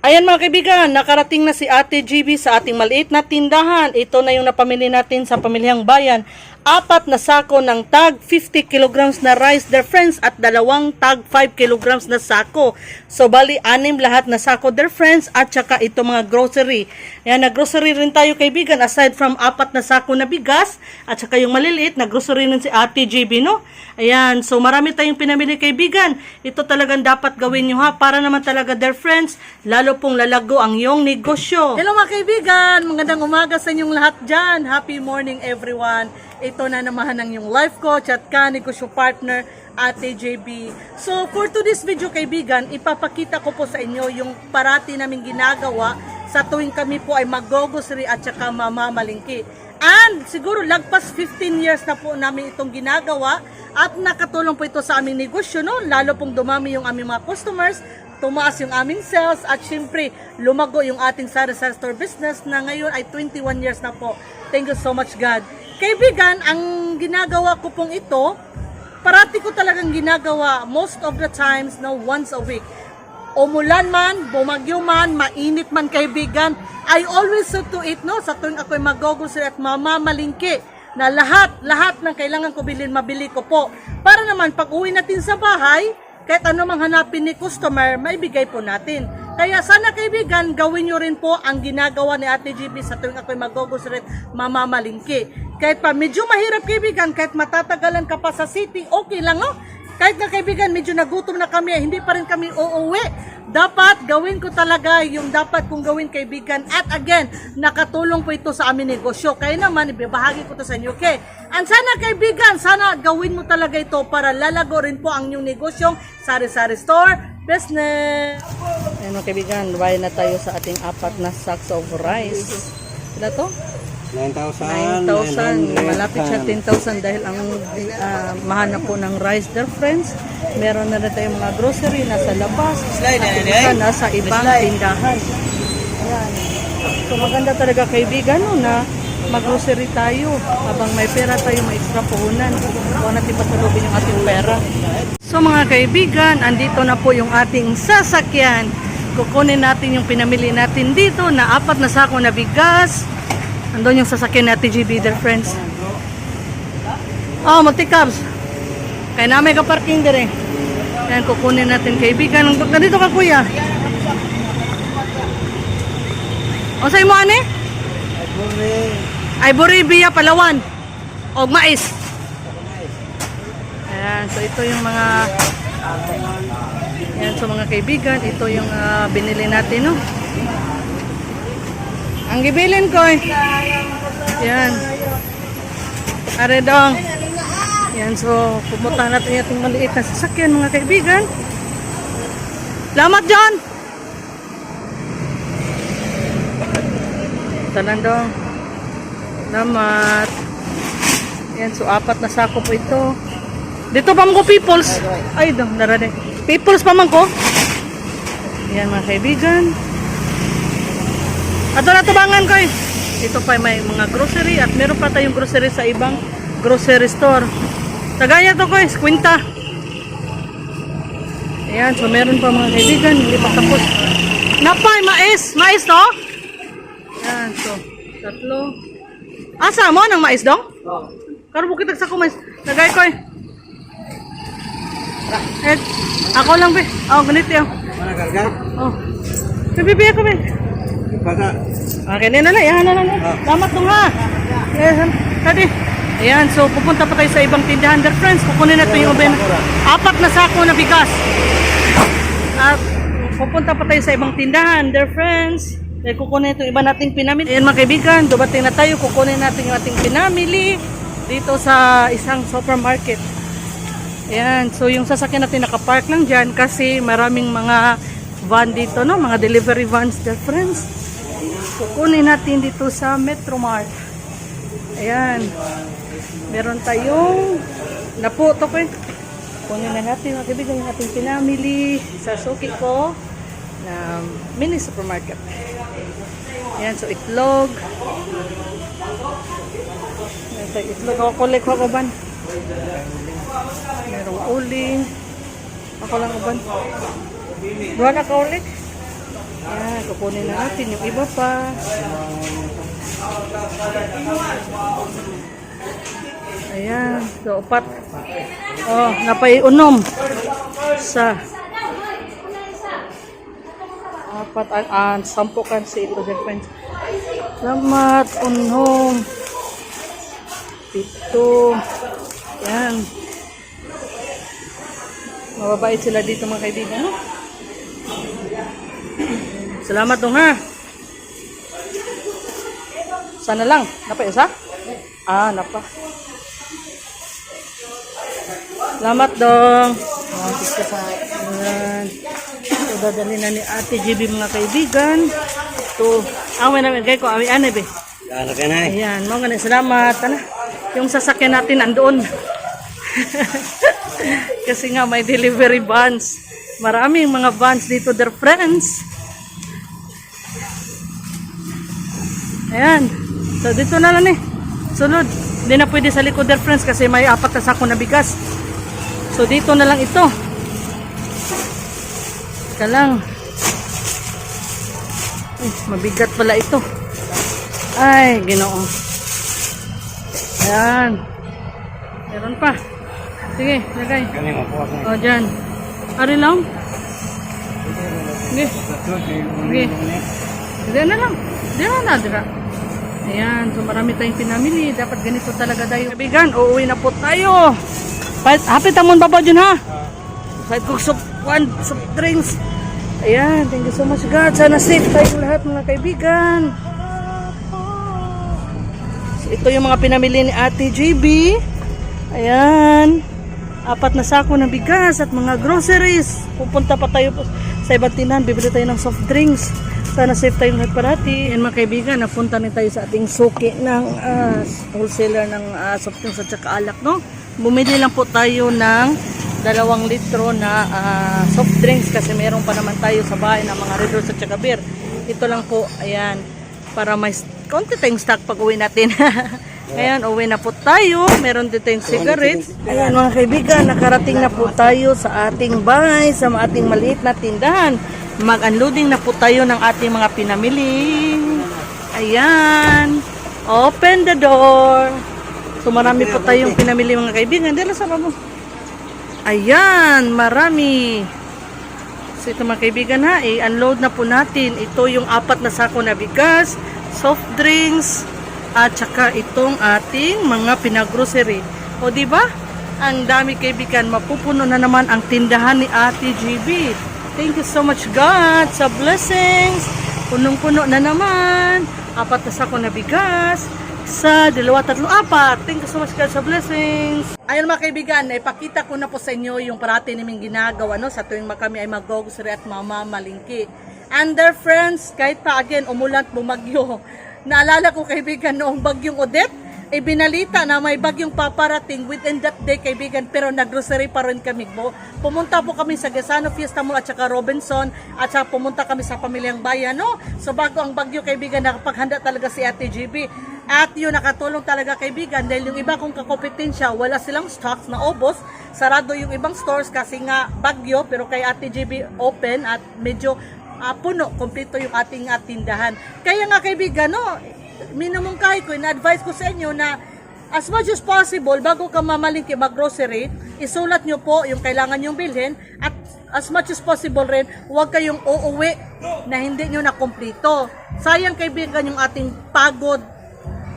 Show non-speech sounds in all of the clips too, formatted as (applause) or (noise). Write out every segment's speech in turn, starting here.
Ayan mga kaibigan, nakarating na si Ate GB sa ating maliit na tindahan. Ito na yung napamili natin sa pamilyang bayan. Apat na sako ng tag 50 kilograms na rice, dear friends, at dalawang tag 5 kilograms na sako. So bali, anim lahat na sako, dear friends, at saka ito mga grocery. Ayan, nag-grocery rin tayo kaibigan, aside from apat na sako na bigas, at saka yung maliliit, nag-grocery rin si Ate GB, no? Ayan, so marami tayong pinamili kaibigan. Ito talagang dapat gawin nyo ha, para naman talaga, dear friends, lalo pong lalago ang iyong negosyo. Hello mga kaibigan, magandang umaga sa inyong lahat dyan. Happy morning everyone. Ito na namahan ng yung life coach at ka-negosyo partner, Ate JB. So for today's video kaibigan, ipapakita ko po sa inyo yung parati naming ginagawa sa tuwing kami po ay mag-grocery at saka mamamalingki. And siguro lagpas 15 years na po namin itong ginagawa at nakatulong po ito sa aming negosyo, no? lalo pong dumami yung aming mga customers, tumaas yung aming sales at syempre lumago yung ating sari-sari store business na ngayon ay 21 years na po. Thank you so much God. Kaibigan, ang ginagawa ko pong ito, parati ko talagang ginagawa most of the times no once a week. Umulan man, bumagyo man, mainit man kaibigan, I always say to it no sa tuwing ako'y mag-grocery at mamamalingki na lahat, lahat ng kailangan ko bilhin, mabili ko po. Para naman pag uwi natin sa bahay, kahit ano hanapin ni customer, maibigay po natin. Kaya sana kaibigan, gawin nyo rin po ang ginagawa ni Ate GB sa tuwing ako'y at mamamalingki. Kahit pa medyo mahirap kaibigan, kahit matatagalan ka pa sa city, okay lang no? Kahit na kaibigan, medyo nagutom na kami, hindi pa rin kami uuwi. Dapat gawin ko talaga yung dapat kong gawin kaibigan. At again, nakatulong po ito sa amin negosyo. Kaya naman, ibabahagi ko to sa inyo. Okay? And sana kaibigan, sana gawin mo talaga ito para lalago rin po ang inyong negosyong sari-sari store business. Ayun mga kaibigan, buhay na tayo sa ating apat na sacks of rice. Sila to? 9,000. 9,000. Malapit siya 10,000 dahil ang uh, mahal na po ng rice there, friends. Meron na rin tayong mga grocery nasa labas. At isa nasa ibang tindahan. Ayan. So maganda talaga kaibigan no, na mag-grocery tayo habang may pera tayo may extra puhunan. Huwag natin pasalubin yung ating pera. So mga kaibigan, andito na po yung ating sasakyan. Kukunin natin yung pinamili natin dito na apat na sako na bigas. Andun yung sasakyan natin GB their friends. Oh, multi-cabs. Kaya namin ka parking dire. Ayan, kukunin natin kaibigan. Nandito ka kuya. O sa'yo mo ane? Ivory Via Palawan. O mais. Ayan, so ito yung mga Ayan, so mga kaibigan, ito yung ah, binili natin, no? Ang gibilin ko eh. Yan. Are dong. Yan, so pumunta natin yung ating maliit na sasakyan mga kaibigan. Salamat John! Tanan dong. Salamat. Yan, so apat na sako po ito. Dito pa ko peoples. Ay, dong, narade. Peoples pa man ko. Yan mga kaibigan. Ato na tubangan ko eh. Ito pa may mga grocery at meron pa tayong grocery sa ibang grocery store. Tagaya to ko eh, kwinta. Ayan, so meron pa mga kaibigan, hindi pa tapos. Napay, mais! Mais to? Ayan, so, tatlo. Asa mo ng mais dong? Oo. Karo bukit sa ko mais. Tagay ko eh. Eh, ako lang be. Oh, ganito yun. Mana karga? Oh. Pipipi ako be. Baka. Okay, na na, yan na na. Salamat dong ha. Yes, tadi. Ayan, so pupunta pa tayo sa ibang tindahan there friends. Kukunin natin yung uben. Apat na sako na bigas. At pupunta pa tayo sa ibang tindahan there friends. Dahil kukunin itong iba nating pinamili. Ayan mga kaibigan, dumating na tayo. Kukunin natin yung ating pinamili dito sa isang supermarket. Ayan, so yung sasakyan natin nakapark lang dyan kasi maraming mga van dito, no? Mga delivery vans there friends. Kukunin natin dito sa Metromart. Ayan. Meron tayong napo to ko eh. Kunin na natin mga kaibigan yung ating pinamili sa suki ko na mini supermarket. Ayan, so itlog. Ayan, so itlog ako kulik ko ban. Merong uling. Ako lang uban. Dua na ka ulit. Ayan. Kukunin na natin yung iba pa. Ayan. So, upat. Oh, napaiunom. Sa apat an an sampu kan si ito dear friends. Salamat unhom. Pito. Yan. Mababait sila dito mga kaibigan. No? (clears throat) Salamat dong ha. Sana lang. Napa isa? Ah, napa. Salamat dong. Ah, dadali na ni Ate GB mga kaibigan. Ito. Awin namin kay ko. Awin ane be. Ano ka na eh? Ayan. Mga ganun. Salamat. Ano? Yung sasakyan natin nandoon. (laughs) Kasi nga may delivery vans. Maraming mga vans dito, dear friends. Ayan. So, dito na lang eh. Sunod. Hindi na pwede sa likod, dear friends, kasi may apat na sako na bigas. So, dito na lang ito. Teka lang. Ay, mabigat pala ito. Ay, ginoo. Ayan. Meron pa. Sige, lagay. Kani makuha ko. O, dyan. Ari lang. Sige. Sige. Diyan na lang. Diyan na, dira. Ayan, so marami tayong pinamili. Dapat ganito talaga tayo. Kaibigan, uuwi na po tayo. Pa- Hapit amon baba dyan ha. Kahit kong soup, one, soup drinks. Ayan, thank you so much God. Sana safe tayong lahat mga kaibigan. So, ito yung mga pinamili ni Ate JB. Ayan. Apat na sako ng bigas at mga groceries. Pupunta pa tayo sa ibang tindahan. Bibili tayo ng soft drinks. Sana safe tayong lahat parati. And mga kaibigan, napunta na tayo sa ating suki ng ah, wholesaler ng ah, soft drinks at saka alak. No? Bumili lang po tayo ng dalawang litro na ah, soft drinks kasi meron pa naman tayo sa bahay ng mga Red Horse at saka beer. Ito lang po, ayan, para may konti tayong stock pag uwi natin. (laughs) Ngayon, uwi na po tayo. Meron din tayong cigarettes. Ayan mga kaibigan, nakarating na po tayo sa ating bahay, sa ating maliit na tindahan. Mag-unloading na po tayo ng ating mga pinamili. Ayan. Open the door. So marami po tayong pinamili mga kaibigan. Dila sa mo. Ayan, marami. So ito mga kaibigan ha, i-unload na po natin. Ito yung apat na sako na bigas, soft drinks, at saka itong ating mga pinagrocery. O di ba? Ang dami kaibigan, mapupuno na naman ang tindahan ni Ate GB. Thank you so much God sa blessings. Punong-puno na naman. Apat na sako na bigas sa dalawa, tatlo, apat. Thank you so much God sa blessings. Ayun mga kaibigan, ipakita ko na po sa inyo yung parati naming ginagawa no, sa tuwing kami ay mag-grocery at mamamalingki. And their friends, kahit pa again, umulan bumagyo. Naalala ko kaibigan noong bagyong Odette, eh binalita na may bagyong paparating within that day kaibigan pero naggrocery pa rin kami po. Pumunta po kami sa Gesano Fiesta Mall at saka Robinson at saka pumunta kami sa Pamilyang Bayan no. So bago ang bagyo kaibigan nakapaghanda talaga si Ate GB. At yun nakatulong talaga kaibigan dahil yung iba kong kakompetensya wala silang stocks na obos. Sarado yung ibang stores kasi nga bagyo pero kay Ate GB open at medyo ah, puno, kompleto yung ating ah, tindahan. Kaya nga kaibigan, no, minamungkahi ko, na-advise ko sa inyo na as much as possible, bago ka mamalingki mag-grocery, isulat nyo po yung kailangan nyong bilhin at as much as possible rin, huwag kayong uuwi na hindi nyo na kompleto. Sayang kaibigan yung ating pagod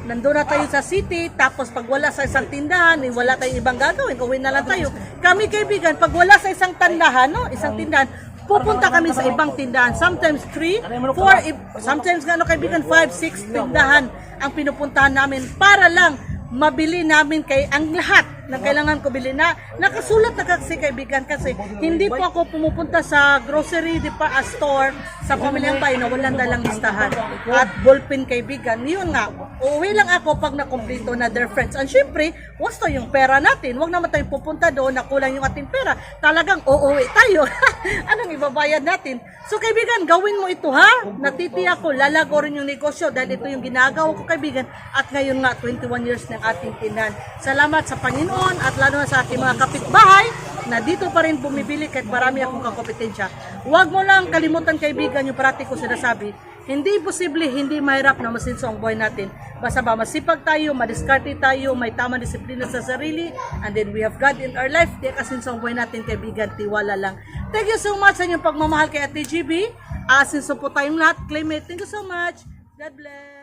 nandun na tayo sa city, tapos pag wala sa isang tindahan, eh, wala tayong ibang gagawin, uwi na lang tayo. Kami kaibigan, pag wala sa isang tindahan, no, isang tindahan, pupunta kami sa ibang tindahan. Sometimes 3, 4, sometimes nga no, kaibigan 5, 6 tindahan ang pinupuntahan namin para lang mabili namin kay ang lahat na kailangan ko bilhin na. Nakasulat na kasi kaibigan kasi hindi po ako pumupunta sa grocery di pa ah, store sa pamilyang bayan na walang dalang listahan. At ballpen kaibigan yun nga uuwi lang ako pag nakumpleto na their friends. And syempre wasto yung pera natin. Wag naman tayong pupunta doon na kulang yung ating pera. Talagang uuwi tayo. (laughs) Anong ibabayad natin? So kaibigan gawin mo ito ha? Natitiyak ko lalago rin yung negosyo dahil ito yung ginagawa ko kaibigan. At ngayon nga 21 years ng ating tindahan salamat sa Panginoon at lalo na sa ating mga kapitbahay na dito pa rin bumibili kahit marami akong kakompetensya. Huwag mo lang kalimutan kaibigan yung parati ko sinasabi. Hindi posible, hindi mahirap na masinso ang buhay natin. Basta ba masipag tayo, madiskarte tayo, may tamang disiplina sa sarili, and then we have God in our life. Di kasinso ang buhay natin, kaibigan, tiwala lang. Thank you so much sa inyong pagmamahal kay Ate GB. Asinso po tayong lahat. Claim it. Thank you so much. God bless.